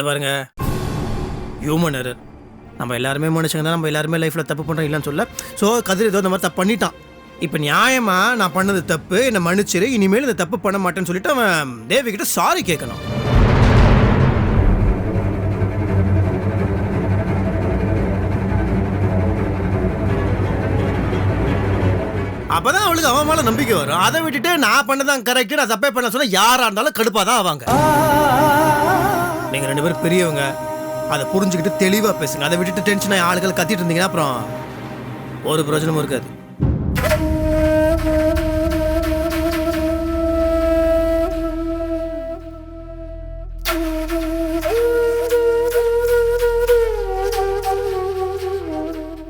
இந்த பாருங்க. Human error நம்ம எல்லாருமே மனுஷங்க தான் நம்ம எல்லாருமே லைஃப்பில் தப்பு பண்ணுறோம் இல்லைன்னு சொல்ல. ஸோ கதிர் ஏதோ இந்த மாதிரி தப்பு பண்ணிட்டான். இப்போ நியாயமா நான் பண்ணது தப்பு என்னை மன்னிச்சிரு இனிமேல் இந்த தப்பு பண்ண மாட்டேன்னு சொல்லிட்டு அவன் தேவி சாரி கேட்கணும். அப்பதான் அவளுக்கு அவன் மேலே நம்பிக்கை வரும். அதை விட்டுட்டு நான் பண்ணதான் கரெக்ட் நான் தப்பே பண்ண சொன்னால் யாரா இருந்தாலும் கடுப்பா தான் ஆவாங்க. நீங்க ரெண்டு பேரும் பெரியவங்க அதை புரிஞ்சுக்கிட்டு தெளிவா பேசுங்க. அதை விட்டுட்டு டென்ஷன் ஆளுகள் கத்திட்டு இருந்தீங்கன்னா அப்புறம் ஒரு பிரயோஜனமும் இருக்காது.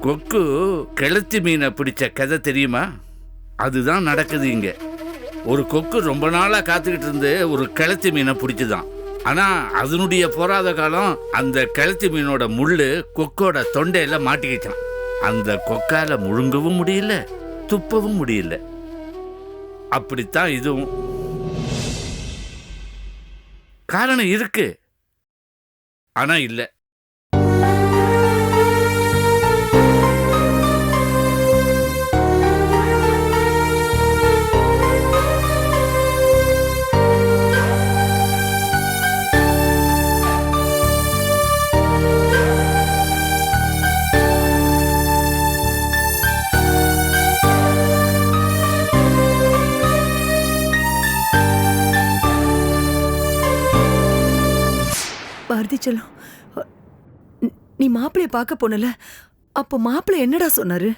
கொக்கு கிளத்தி மீனை பிடிச்ச கதை தெரியுமா? அதுதான் நடக்குது இங்க. ஒரு கொக்கு ரொம்ப நாளா காத்துக்கிட்டு இருந்து ஒரு கிளத்தி மீனை பிடிச்சுதான். ஆனா அதனுடைய பொறாத காலம் அந்த கிழத்தி மீனோட முள்ளு கொக்கோட தொண்டையில மாட்டிக்கிச்சான் அந்த கொக்கால முழுங்கவும் முடியல துப்பவும் முடியல. அப்படித்தான் இதுவும். காரணம் இருக்கு. ஆனா இல்லை. பாரதி செல்லம் நீ மாப்பிள்ளைய பார்க்க போனல? அப்போ மாப்பிள்ளை என்னடா சொன்னாரு?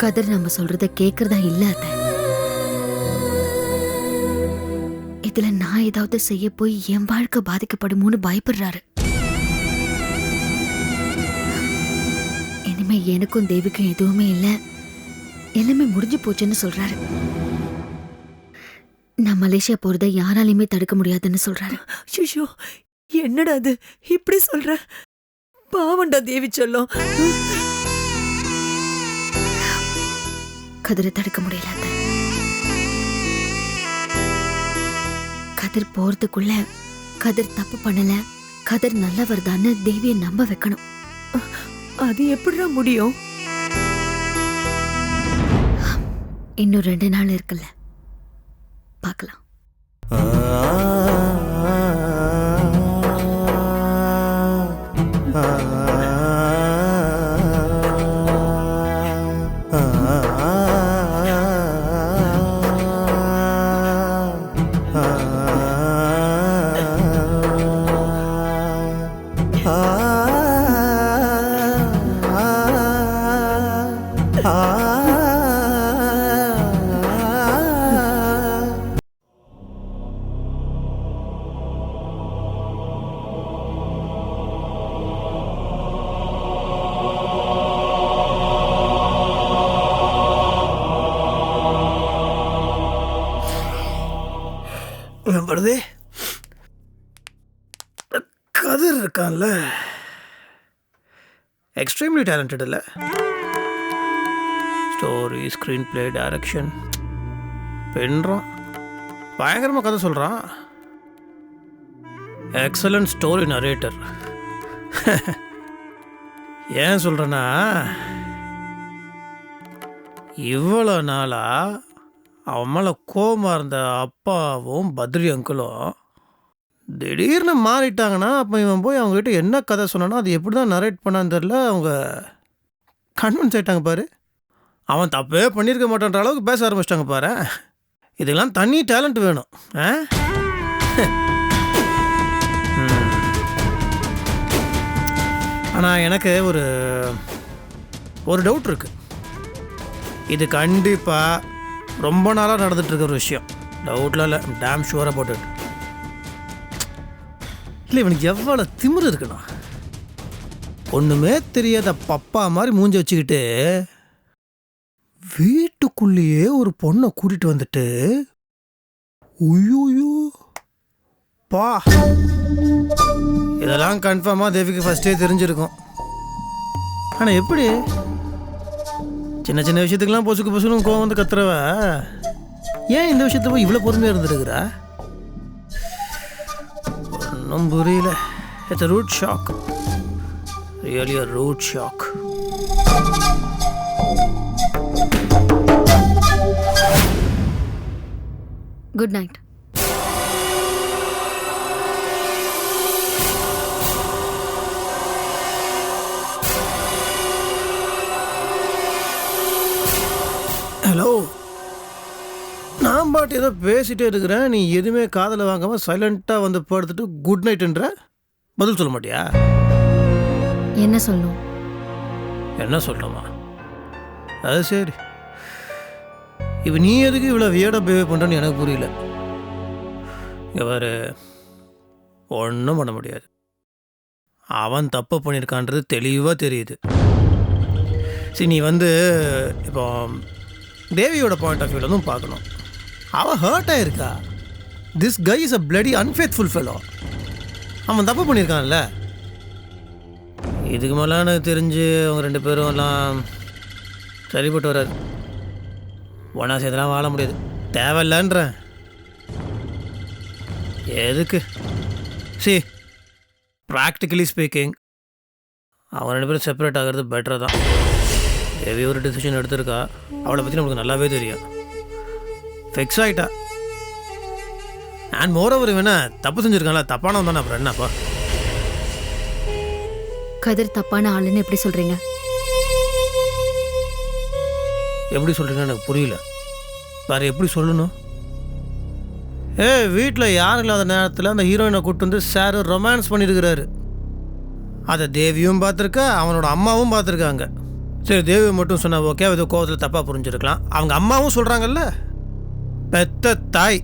கதிர் நம்ம சொல்றத கேக்குறதா இல்ல இதுல நான் ஏதாவது செய்ய போய் என் வாழ்க்கை பாதிக்கப்படுமோன்னு பயப்படுறாரு. இனிமே எனக்கும் தேவிக்கும் எதுவுமே இல்ல. எல்லாமே முடிஞ்சு போச்சுன்னு சொல்றாரு. நான் மலேசியா போறதை யாராலையுமே தடுக்க முடியாதுன்னு சொல்றாரு. ஐயோ என்னடா அது? இப்படி சொல்ற? பாவண்டா தேவி செல்லம். கதிரை தடுக்க முடியல. கதிர் போறதுக்குள்ள கதிர் தப்பு பண்ணல கதிர் நல்லவர் தான்னு தேவியை நம்ப வைக்கணும். அது எப்படிடா முடியும்? இன்னும் ரெண்டு நாள் இருக்குல்ல. பார்க்கலாம். எக்ஸ்ட்ரீம்லி டேலண்டட் இல்லை ஸ்டோரி ஸ்க்ரீன் பிளே டைரக்ஷன் பெண்றான் பயங்கரமாக கதை சொல்கிறான் எக்ஸலண்ட் ஸ்டோரி நரேட்டர் ஏன் சொல்கிறேன்னா இவ்வளோ நாளாக அவன் மேலே கோபமாக இருந்த அப்பாவும் பத்ரி அங்கிளும் திடீர்னு மாறிட்டாங்கன்னா அப்போ இவன் போய் அவங்ககிட்ட என்ன கதை சொன்னானோ அது எப்படி தான் நரேட் பண்ணான்னு தெரில அவங்க கன்வின்ஸ் ஆயிட்டாங்க பாரு. அவன் தப்பே பண்ணியிருக்க மாட்டான்ற அளவுக்கு பேச ஆரம்பிச்சிட்டாங்க பாரு. இதெல்லாம் தனி டேலண்ட் வேணும். ஆ? ஆனால் எனக்கு ஒரு ஒரு டவுட் இருக்குது இது கண்டிப்பாக ரொம்ப நாளாக நடந்துகிட்ருக்க ஒரு விஷயம். டவுட்லாம் இல்லை. டேம் ஷுவராக போட்டுட்டு இல்லை இவனுக்கு எவ்வளோ திமிரு இருக்கணும்? ஒன்றுமே தெரியாத பப்பா மாதிரி மூஞ்சி வச்சுக்கிட்டு வீட்டுக்குள்ளேயே ஒரு பொண்ணை கூட்டிகிட்டு வந்துட்டு உயோயோ பா. இதெல்லாம் கன்ஃபார்மாக தேவிக்கு ஃபஸ்ட்டே தெரிஞ்சிருக்கும். ஆனால் எப்படி? சின்ன சின்ன விஷயத்துக்கெல்லாம் பொசுக்கு பொசுன்னு கோவம் வந்து கத்துறவ ஏன் இந்த விஷயத்த போய் இவ்வளோ பொறுமையாக இருந்துருக்குறா? ஒன்றும் புரியல it's rude shock really a rude shock good night hello நான் பாட்டு ஏதோ பேசிட்டே இருக்கிறேன். நீ எதுவுமே காதில் வாங்காமல் சைலண்ட்டாக வந்து படுத்துட்டு குட் நைட்டுன்ற பதில் சொல்ல மாட்டியா? என்ன சொல்லணும் என்ன சொல்கிறோமா அது சரி. இப்போ நீ எதுக்கு இவ்வளோ வியடாக பிஹேவ் பண்ணுறன்னு எனக்கு புரியல. இங்கே பாரு. ஒன்றும் பண்ண முடியாது. அவன் தப்பு பண்ணியிருக்கான்றது தெளிவாக தெரியுது. சரி நீ வந்து இப்போ தேவியோட பாயிண்ட் ஆஃப் வியூவில் பார்க்கணும். அவன் ஹர்ட் ஆயிருக்கா? This guy is a bloody unfaithful fellow அவன் தப்பு பண்ணியிருக்கான்ல. இதுக்கு மேலே எனக்கு தெரிஞ்சு அவங்க ரெண்டு பேரும் எல்லாம் சரிப்பட்டு வராது. ஒன்றா சேர்த்துலாம் வாழ முடியாது. தேவையில்லன்றேன். எதுக்கு? சி ப்ராக்டிக்கலி ஸ்பீக்கிங் அவங்க ரெண்டு பேரும் செப்பரேட் ஆகிறது பெட்டர் தான். ஹெவி ஒரு டிசிஷன் எடுத்திருக்கா அவளை பற்றி நமக்கு நல்லாவே தெரியும். ஃபிக்ஸ் ஆகிட்டா அண்ட் மோரோவர் வேணா தப்பு செஞ்சுருக்கான்ல தப்பானவன் தானே அப்புறம் என்னப்பா கதிர் தப்பான ஆளுன்னு எப்படி சொல்றீங்க? எப்படி சொல்கிறீங்கன்னு எனக்கு புரியல. வேறு எப்படி சொல்லணும்? ஏ வீட்டில் யாரும் இல்லாத நேரத்தில் அந்த ஹீரோயினை கூப்பிட்டு வந்து சார் ரொமான்ஸ் பண்ணியிருக்கிறாரு அதை தேவியும் பார்த்துருக்கா அவனோட அம்மாவும் பார்த்துருக்காங்க. சரி தேவி மட்டும் சொன்னா ஓகே ஏதோ கோவத்தில் தப்பாக புரிஞ்சிருக்கலாம். அவங்க அம்மாவும் சொல்கிறாங்கல்ல பெத்த தாய்.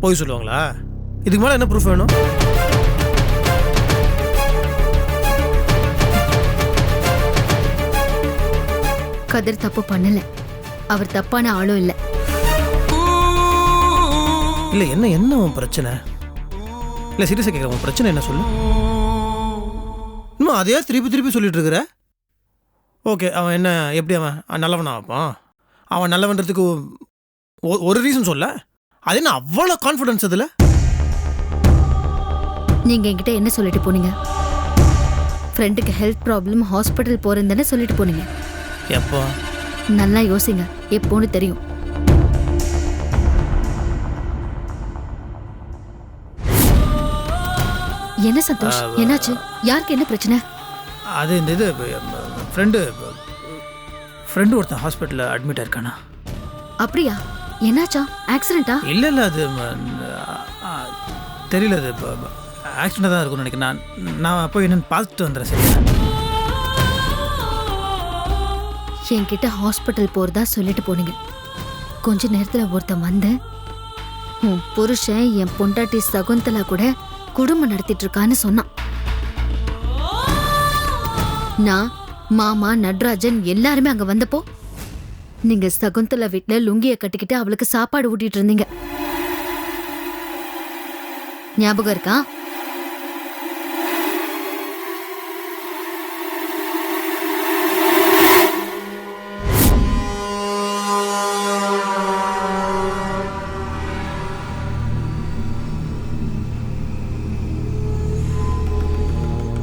போய் சொல்லுவாங்களா? இதுக்கு மேலே என்ன ப்ரூஃப் வேணும்? கதிர் தப்பு பண்ணல. அவர் தப்பான ஆளும் இல்ல. இல்லை என்ன என்ன உன் பிரச்சனை? இல்லை சீரியஸாக கேட்குறேன் உன் பிரச்சனை என்ன சொல்லு? இன்னும் அதையே திருப்பி திருப்பி சொல்லிட்டு இருக்கிற? ஓகே அவன் என்ன எப்படி அவன்? நல்லவனா வைப்பான் அவன் நல்லவன்றதுக்கு ஒரு ரீசன் சொல்ல? அது என்ன அவ்வளோ கான்ஃபிடன்ஸ் அதில் நீங்க என்கிட்ட என்ன சொல்லிட்டு போனீங்க? ஃப்ரெண்டுக்கு ஹெல்த் ப்ராப்ளம் ஹாஸ்பிட்டல் போறேன்னு தானே சொல்லிட்டு போனீங்க? எப்போ? நல்லா யோசிங்க. எப்போன்னு தெரியும். என்ன சந்தோஷ்? என்னாச்சு? யாருக்கு என்ன பிரச்சனை? அது இந்த இது ஃப்ரெண்டு ஃப்ரெண்டு ஒருத்தன் ஹாஸ்பிட்டலில் அட்மிட் ஆயிருக்கானா அப்படியா? என்னாச்சா? ஆக்சிடென்ட்டா இல்லை இல்லை அது தெரியல அது ஆக்சிடென்ட் தான் இருக்கும்னு நினைக்கிறேன். நான் நான் போய் என்னன்னு பார்த்துட்டு வந்துடுறேன் சரியா என்கிட்ட ஹாஸ்பிட்டல் போறதா சொல்லிட்டு போனீங்க. கொஞ்ச நேரத்துல ஒருத்தன் வந்து உன் புருஷன் என் பொண்டாட்டி சகுந்தலா கூட குடும்பம் நடத்திட்டு இருக்கான்னு சொன்னான். நான் மாமா நட்ராஜன் எல்லாருமே அங்க வந்தப்போ நீங்க சகுந்தலா வீட்ல லுங்கிய கட்டிக்கிட்டு அவளுக்கு சாப்பாடு ஊட்டிட்டு இருந்தீங்க. ஞாபகம் இருக்கா?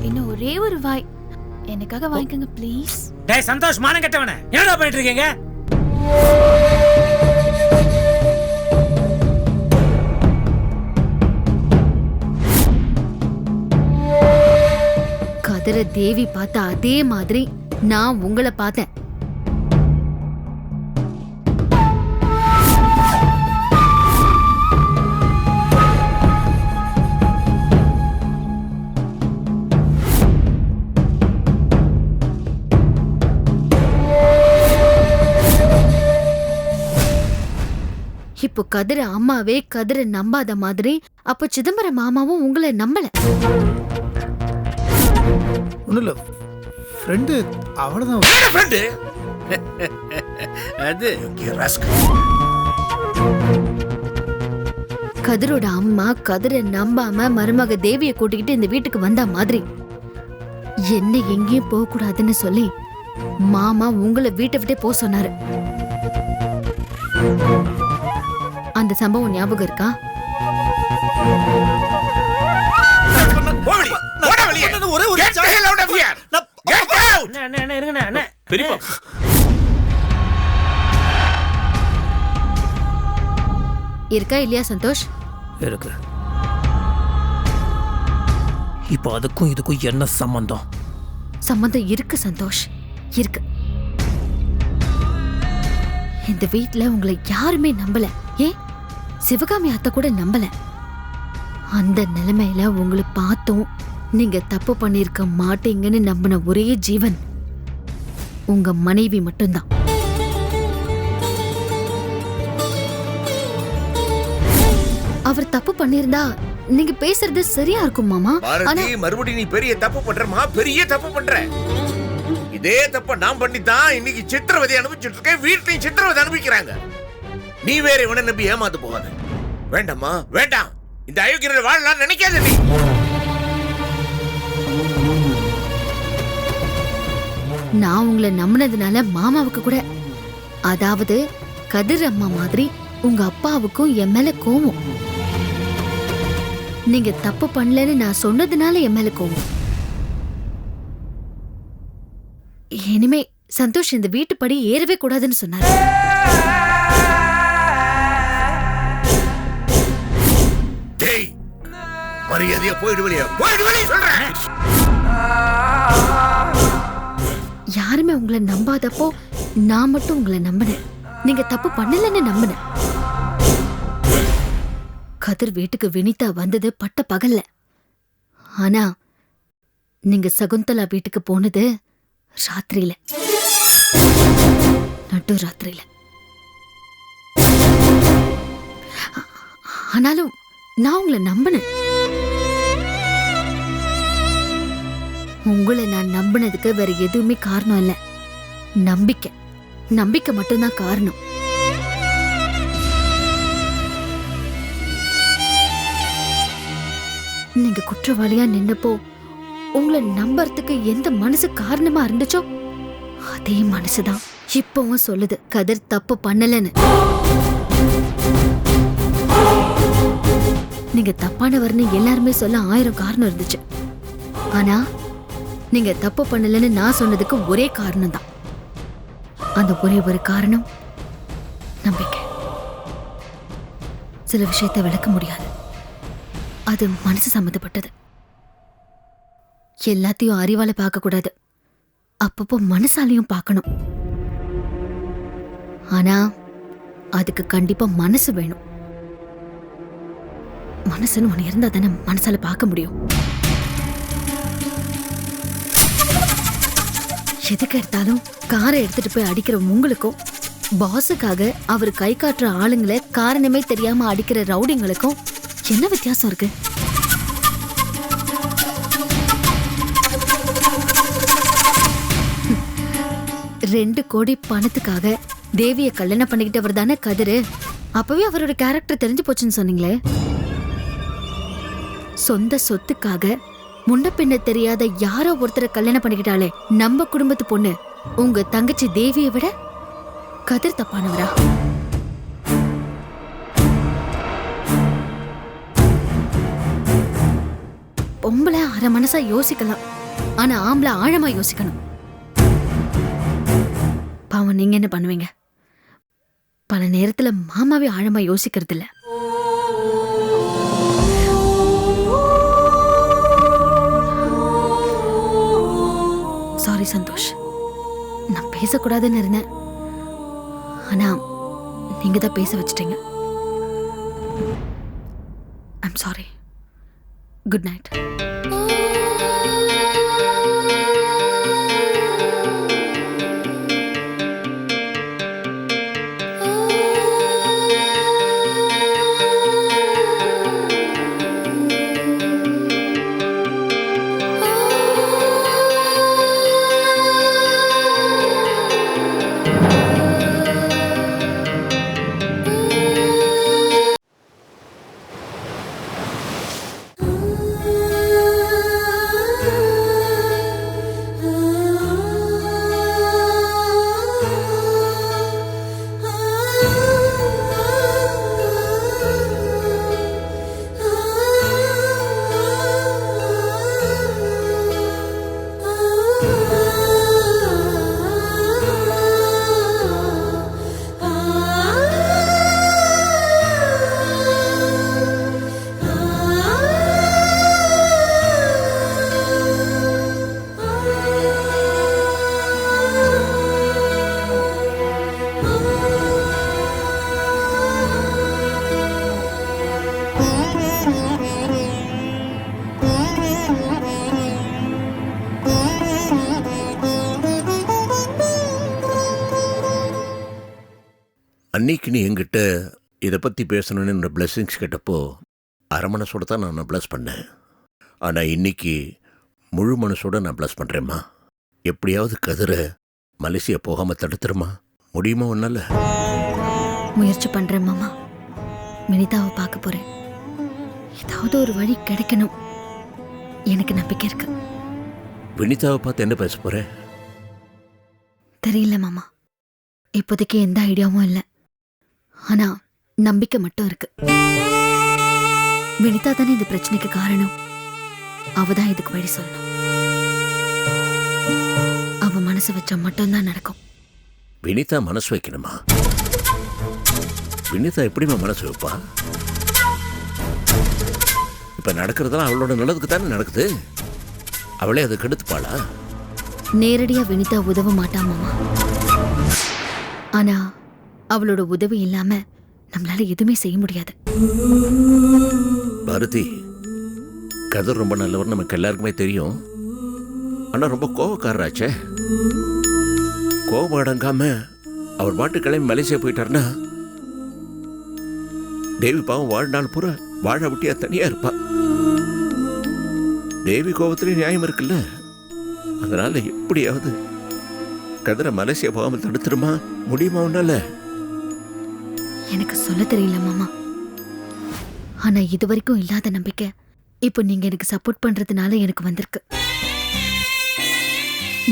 இன்னும் ஒரே ஒரு வாய். எனக்காக வாங்கிக்கோங்க ப்ளீஸ் டேய் சந்தோஷ் மானம் கெட்டவனே. என்னடா பண்ணிட்டு இருக்கீங்க? கதிர தேவி பார்த்த அதே மாதிரி நான் உங்களை பார்த்தேன். இப்போ கதிர அம்மாவே கதிர நம்பாத மாதிரி அப்போ சிதம்பரம் மாமாவும் உங்களை நம்பல. ஒன்றும் இல்லை. ஃப்ரெண்டு அவ்வளோதான் ஃப்ரெண்டு அது கதிரோட அம்மா கதிரை நம்பாம மருமக தேவிய கூட்டிக்கிட்டு இந்த வீட்டுக்கு வந்த மாதிரி. என்ன எங்கேயும் போக கூடாதுன்னு சொல்லி மாமா உங்களை வீட்டை விட்டே போக சொன்னாரு. அந்த சம்பவம் ஞாபகம் இருக்கா? இருக்கா இல்லையா சந்தோஷ்? இருக்கு. இப்போ அதுக்கும் இதுக்கும் என்ன சம்பந்தம்? சம்பந்தம் இருக்கு சந்தோஷ். இருக்கு. இந்த வீட்டுல உங்களை யாருமே நம்பல. ஏன் சிவகாமி அத்தை கூட நம்பல. அந்த நிலைமையில உங்களை பார்த்தும் நீங்க தப்பு பண்ணிருக்க மாட்டீங்கன்னு நம்பின ஒரே ஜீவன் உங்க மனைவி மட்டும்தான். அவர் தப்பு பண்ணிருந்தா நீங்க பேசுறது சரியா இருக்கும் மாமா. ஆனா மறுபடியும் நீ பெரிய தப்பு பண்றமா பெரிய தப்பு பண்ற. இதே தப்ப நான் பண்ணித்தான் இன்னைக்கு சித்திரவதை அனுபவிச்சுட்டு இருக்கேன் வீட்லயும் சித்திரவதை அனுபவிக்கிறாங்க. நீ வேற இவனை நம்பி ஏமாந்து போகாத. வேண்டாம்மா வேண்டாம். இந்த அயோக்கியர்கள் வாழலாம் நினைக்காத நீ. நான் உங்களை நம்பினதுனால மாமாவுக்கு கூட அதாவது கதிர் அம்மா மாதிரி உங்க அப்பாவுக்கும் என் மேல கோவம். நீங்க தப்பு பண்ணலன்னு நான் சொன்னதுனால என் மேல கோவம். இனிமே சந்தோஷ் இந்த வீட்டுப்படி ஏறவே கூடாதுன்னு சொன்னாரு. மரியாதையா போயிடு வெளியே. போயிடு வெளியே சொல்றேன். யாருமே உங்களை நம்பாதப்போ நான் மட்டும் உங்களை நம்பினேன். நீங்க தப்பு பண்ணலன்னு நம்பினேன். கதிர் வீட்டுக்கு வினிதா வந்தது பட்ட பகல்ல. ஆனா நீங்க சகுந்தலா வீட்டுக்கு போனது ராத்திரியில. நட்டு ராத்திரியில. ஆனாலும் நான் உங்களை நம்பினேன். உங்களை நான் நம்பினதுக்கு வேற எதுவுமே காரணம் இல்லை. நம்பிக்கை. நம்பிக்கை மட்டும்தான் காரணம். நீங்க குற்றவாளியா நின்னப்போ உங்களை நம்புறதுக்கு எந்த மனசு காரணமா இருந்துச்சோ? அதே மனசுதான் இப்பவும் சொல்லுது கதிர் தப்பு பண்ணலன்னு. நீங்க தப்பானவர்னு எல்லாருமே சொல்ல ஆயிரம் காரணம் இருந்துச்சு. ஆனா நீங்க தப்பு பண்ணலன்னு நான் சொன்னதுக்கு ஒரே காரணம் தான் அந்த ஒரே ஒரு காரணம் நம்பிக்கை. சில விஷயத்தை விளக்க முடியாது. அது மனசு சம்மந்தப்பட்டது. எல்லாத்தையும் அறிவால பார்க்க கூடாது. அப்பப்போ மனசாலையும் பார்க்கணும். ஆனா அதுக்கு கண்டிப்பா மனசு வேணும். மனசுன்னு ஒன்று இருந்தா தானே மனசால பார்க்க முடியும். எதுக்கு எடுத்தாலும் காரை எடுத்துட்டு போய் அடிக்கிற உங்களுக்கும் பாஸுக்காக அவர் கை காட்டுற ஆளுங்களை காரணமே தெரியாம அடிக்கிற ரவுடிங்களுக்கும் என்ன வித்தியாசம் இருக்கு? ரெண்டு கோடி பணத்துக்காக தேவிய கல்யாணம் பண்ணிக்கிட்டவர் தானே கதிரு. அப்பவே அவரோட கேரக்டர் தெரிஞ்சு போச்சுன்னு சொன்னீங்களே. சொந்த சொத்துக்காக முன்ன பின்ன தெரியாத யாரோ ஒருத்தரை கல்யாணம் பண்ணிக்கிட்டாலே நம்ம குடும்பத்து பொண்ணு உங்க தங்கச்சி தேவியை விட கதிர் தப்பானவரா? பொம்பளை அரை மனசா யோசிக்கலாம். ஆனா ஆம்பளை ஆழமா யோசிக்கணும். பாவம் நீங்க என்ன பண்ணுவீங்க? பல நேரத்துல மாமாவே ஆழமா யோசிக்கிறது இல்லை சாரி சந்தோஷ். நான் பேசக்கூடாதுன்னு இருந்தேன். ஆனா நீங்க தான் பேச வச்சிட்டீங்க. ஐம் சாரி குட் நைட் அன்னைக்கு நீ என்கிட்ட இதை பற்றி பேசணும்னு என்னோட பிளெஸ்ஸிங்ஸ் கேட்டப்போ அரை மனசோட தான் நான் ப்ளஸ் பண்ணேன். ஆனால் இன்னைக்கு முழு மனசோட நான் ப்ளஸ் பண்ணுறேம்மா எப்படியாவது கதிரை மலேசியா போகாமல் தடுத்துருமா? முடியுமா ஒன்னால முயற்சி பண்றேன் மாமா. வினிதாவை பார்க்க போறேன். ஏதாவது ஒரு வழி கிடைக்கணும். எனக்கு நம்பிக்கை இருக்கு. வினிதாவை பார்த்து என்ன பேச போற? தெரியல மாமா. இப்போதைக்கு எந்த ஐடியாவும் இல்லை. ஆனா நம்பிக்கை மட்டும் இருக்கு. வினிதா தானே இந்த பிரச்சனைக்கு காரணம்? அவ தான் இதுக்கு வழி சொல்லணும். அவ மனசு வச்சா மட்டும்தான் நடக்கும். வினிதா மனசு வைக்கணுமா? வினிதா எப்படிம்மா மனசு வைப்பா? இப்ப நடக்கிறதெல்லாம் அவளோட நல்லதுக்கு தானே நடக்குது? அவளே அதை கெடுத்துப்பாளா? நேரடியா வினிதா உதவ மாட்டா மாமா. ஆனா அவளோட உதவி இல்லாம நம்மளால எதுவுமே செய்ய முடியாது. பாரதி கதிர் ரொம்ப நல்லவர் நமக்கு எல்லாருக்குமே தெரியும். ஆனா ரொம்ப கோவக்காரராச்சே. கோபம் அடங்காம அவர் பாட்டு கிளம்பி மலேசியா போயிட்டாருன்னா தேவி பாவம் வாழ்நாள் பூரா வாழ விட்டியா தனியா இருப்பா. தேவி கோபத்திலே நியாயம் இருக்குல்ல? அதனால எப்படியாவது கதிரை மலேசியா போகாம தடுத்துருமா முடியுமா உன்னால? எனக்கு சொல்ல தெரியல மாமா. ஆனா இது வரைக்கும் இல்லாத நம்பிக்கை இப்போ நீங்க எனக்கு சப்போர்ட் பண்றதுனால எனக்கு வந்திருக்கு.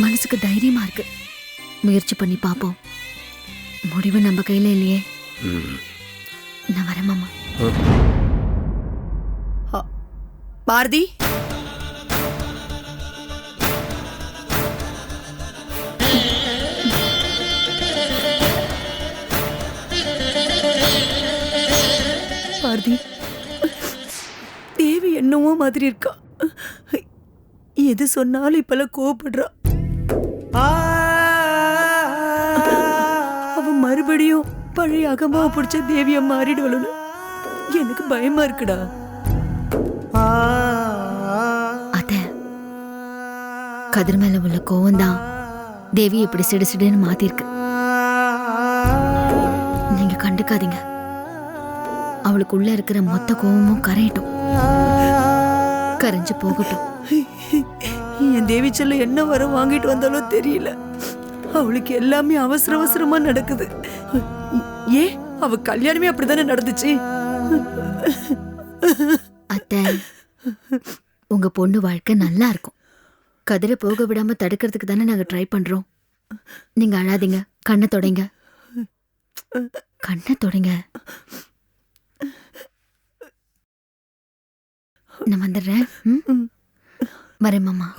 மனசுக்கு தைரியமா இருக்கு. முயற்சி பண்ணி பார்ப்போம். முடிவு நம்ம கையில இல்லையே. நான் வரேன் மாமா. பாரதி? பாரதி தேவி என்னவோ மாதிரி இருக்கா. எது சொன்னாலும் இப்பெல்லாம் கோவப்படுறா. அவ மறுபடியும் பழைய அகமாவை பிடிச்ச தேவிய மாறிடுவலுன்னு எனக்கு பயமா இருக்குடா. அத கதிர் மேல உள்ள கோவம்தான். தேவி இப்படி சிடு சிடுன்னு மாத்திருக்கு. நீங்க கண்டுக்காதீங்க. அவளுக்கு உள்ள இருக்கிற மொத்த கோவமும் கரையட்டும். கரைஞ்சு போகட்டும். என் தேவி செல்ல என்ன வர வாங்கிட்டு வந்தாலோ தெரியல. அவளுக்கு எல்லாமே அவசர அவசரமா நடக்குது. ஏ அவ கல்யாணமே அப்படித்தானே நடந்துச்சு? அத்தை உங்க பொண்ணு வாழ்க்கை நல்லா இருக்கும். கதிரை போக விடாம தடுக்கிறதுக்கு தானே நாங்க ட்ரை பண்றோம். நீங்க அழாதீங்க கண்ணை தொடைங்க. கண்ணை தொடைங்க. நான் வந்துடுறேன். ம்? வரேன் மாமா.